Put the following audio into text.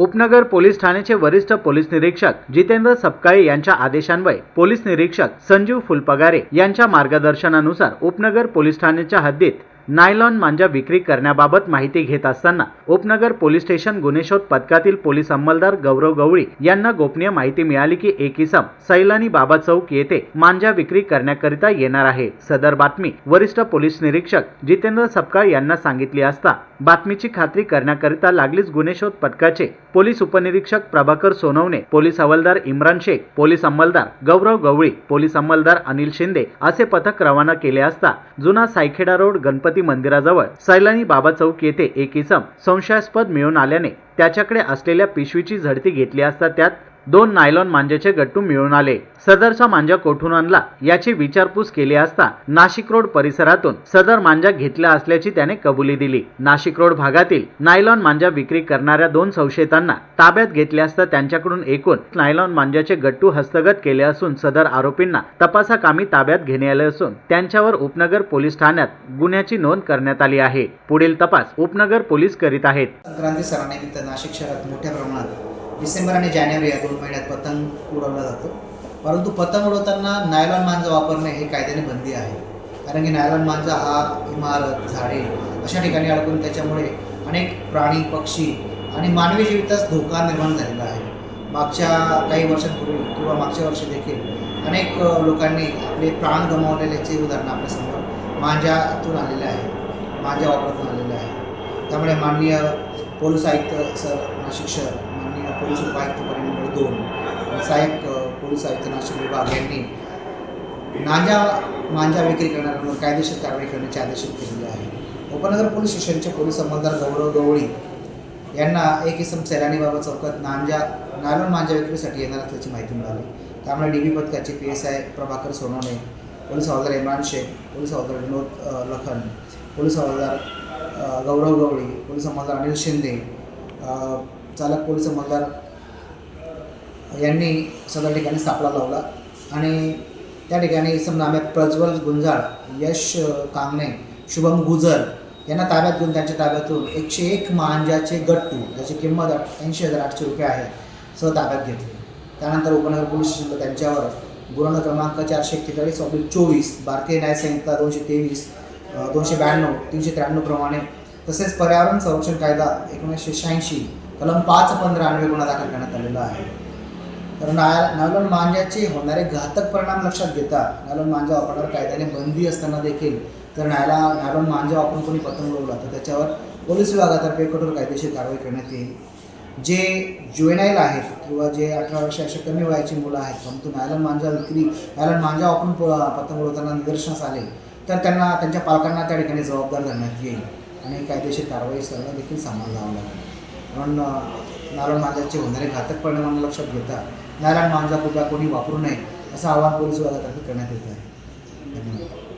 उपनगर पोलीस ठाण्याचे वरिष्ठ पोलीस निरीक्षक जितेंद्र सपकाळे यांच्या आदेशान्वये पोलीस निरीक्षक संजीव फुलपगारे यांच्या मार्गदर्शनानुसार उपनगर पोलीस ठाण्याच्या हद्दीत नायलॉन मांजा विक्री करण्याबाबत माहिती घेत असताना उपनगर पोलीस स्टेशन गुन्हेशोध पथकातील पोलीस अंमलदार गौरव गवळी यांना गोपनीय माहिती मिळाली की एक इसम सैलानी बाबा चौक येथे मांजा विक्री करण्याकरिता येणार आहे. सदर बातमी वरिष्ठ पोलीस निरीक्षक जितेंद्र सपकाळ यांना सांगितली असता बातमीची खात्री करण्याकरिता लागलीच गुन्हेशोध पथकाचे पोलीस उपनिरीक्षक प्रभाकर सोनवणे पोलीस हवालदार इम्रान शेख पोलीस अंमलदार गौरव गवळी पोलीस अंमलदार अनिल शिंदे असे पथक रवाना केले असता जुना सायखेडा रोड गणपती मंदिराजवळ सैलानी बाबा चौक येथे एक इसम संशयास्पद मिळून आल्याने त्याच्याकडे असलेल्या पिशवीची झडती घेतली असता त्यात दोन नायलॉन मांज्याचे गट्टू मिळून आले. सदरचा मांजा कोठून आणला याची विचारपूस केली असता नाशिक रोड परिसरातून सदर मांजा घेतला असल्याची त्याने कबुली दिली. नाशिक रोड भागातील नायलॉन मांजा विक्री करणाऱ्या दोन संशयितांना ताब्यात घेतले असता त्यांच्याकडून एकूण नायलॉन मांजाचे गट्टू हस्तगत केले असून सदर आरोपींना तपासाकामी ताब्यात घेणे आले असून त्यांच्यावर उपनगर पोलीस ठाण्यात गुन्ह्याची नोंद करण्यात आली आहे. पुढील तपास उपनगर पोलीस करीत आहेत. संक्रांती सणानिमित्त नाशिक शहरात मोठ्या प्रमाणात डिसेंबर आणि जानेवारी या दोन महिन्यात पतंग उडवला जातो. परंतु पतंग उडवताना नायलॉन मांजा वापरणे हे कायद्याने बंदी आहे. कारण की नायलॉन मांजा हा इमारत झाडे अशा ठिकाणी अडकून त्याच्यामुळे अनेक प्राणी पक्षी आणि मानवी जीवितास धोका निर्माण झालेला आहे. मागच्या काही वर्षांपूर्वी किंवा मागच्या वर्षी देखील अनेक लोकांनी आपले प्राण गमावलेल्याचे उदाहरण आपल्यासमोर मांजातून आलेले आहे. मांजा वापरातून आलेले आहे. त्यामुळे माननीय पोलीस आयुक्त सर नाशिक शहर पोलीस उपायुक्त परिमंडळ दोन सहाय्यक पोलीस आयुक्त नाशिक विभाग यांनी नांजा मांजा विक्री करणाऱ्यांवर कायदेशीर कारवाई करण्याचे आदेश केलेले आहे उपनगर पोलीस स्टेशनचे पोलीस अंमलदार गौरव गवळी यांना एक इसम सैलानी बाबा चौकात नांजा नायलॉन मांजा विक्रीसाठी येणार असल्याची माहिती मिळाली. त्यामुळे डी बी पथकाचे P S I Prabhakar Sonawane police हवालदार इम्रान शेख पोलीस हवालदार विनोद लखन पोलीस हवालदार गौरव गवळी पोलीस अंमलदार अनिल शिंदे चालक पोलीस अंमलदार यांनी सदर ठिकाणी सापळा लावला. आणि त्या ठिकाणी समजा आम्ही प्रज्वल गुंजाळ यश कांगणे शुभम गुजर यांना ताब्यात घेऊन त्यांच्या ताब्यातून एकशे एक मांजाचे गट्टू ज्याची किंमत ऐंशी हजार आठशे रुपये आहे सह ताब्यात घेतली. त्यानंतर उपनगर पोलीस स्टेशनला त्यांच्यावर गुन्हा क्रमांक चारशे एक्केचाळीस ऑब्लिक चोवीस भारतीय न्यायसंहिता दोनशे तेवीस दोनशे ब्याण्णव तीनशे त्र्याण्णव प्रमाणे तसेच पर्यावरण संरक्षण कायदा एकोणीसशे शहाऐंशी कलम पाच पंधरा अन्वये गुन्हा दाखल करण्यात आलेला आहे. तर नाय नायलॉन मांजाचे होणारे घातक परिणाम लक्षात घेता नायलॉन मांजा वापरण्यावर कायद्याने बंदी असताना देखील तर नायला नायलॉन मांजा वापरून कोणी पतंग उडवला तर त्याच्यावर पोलीस विभागातर्फे कठोर कायदेशीर कारवाई करण्यात येईल. जे जुएनाईल आहेत किंवा जे अठरा वर्षापेक्षा कमी वयाची मुलं आहेत परंतु नायलॉन मांजा विक्री नायलॉन मांजा वापरून प- पतंग उडवताना निदर्शनास आले तर त्यांना त्यांच्या पालकांना त्या ठिकाणी जबाबदार धरण्यात येईल आणि कायदेशीर कारवाई सर्व देखील सामोरं जावं लागेल. म्हणून नारायण मांजाचे होणारे घातक परिणामांना लक्षात घेता. नारायण मांजा कुठला कोणी वापरू नये असं आवाहन पोलीस विभागातर्फे करण्यात येत आहे. धन्यवाद.